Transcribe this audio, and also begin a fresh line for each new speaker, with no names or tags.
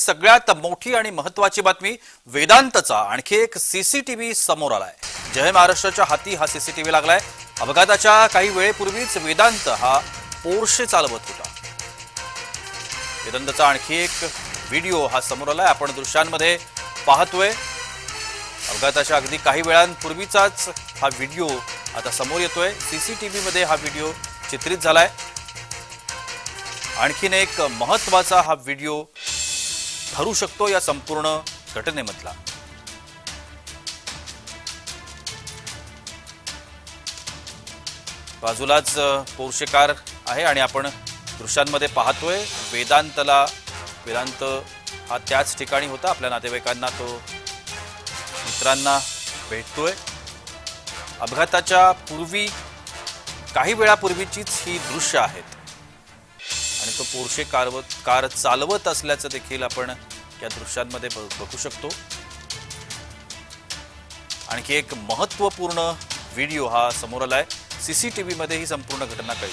सगळ्यात मोठी आणि महत्वाची बातमी वेदांतचा आणखी एक सीसीटीव्ही समोर आलाय. जय महाराष्ट्राच्या हाती हा सीसीटीव्ही लागलाय. अपघाताच्या काही वेळेपूर्वीच वेदांत हा पोर्शे चालवत होता. वेदांतचा आणखी एक व्हिडिओ हा समोर आलाय. आपण दृश्यांमध्ये पाहतोय. अपघाताच्या अगदी काही वेळांपूर्वीचाच हा व्हिडिओ आता समोर येतोय. सीसीटीव्ही मध्ये हा व्हिडिओ चित्रित झालाय. आणखीन एक महत्त्वाचा हा व्हिडिओ ठरू शकतो या संपूर्ण घटनेमधला. बाजूलाच पोर्शेकार आहे आणि आपण दृश्यांमध्ये पाहतोय वेदांतला वेदांत हा त्याच ठिकाणी होता. आपल्या नातेवाईकांना तो मित्रांना भेटतोय. अपघाताच्या पूर्वी काही वेळापूर्वीचीच ही दृश्य आहेत. आणि तो पोर्शे कारवत कार चालवत असल्याचं देखील आपण या दृश्यांमध्ये बघू शकतो. आणखी एक महत्त्वपूर्ण व्हिडिओ हा समोर आलाय. सीसीटीव्ही मध्ये ही संपूर्ण घटना कळली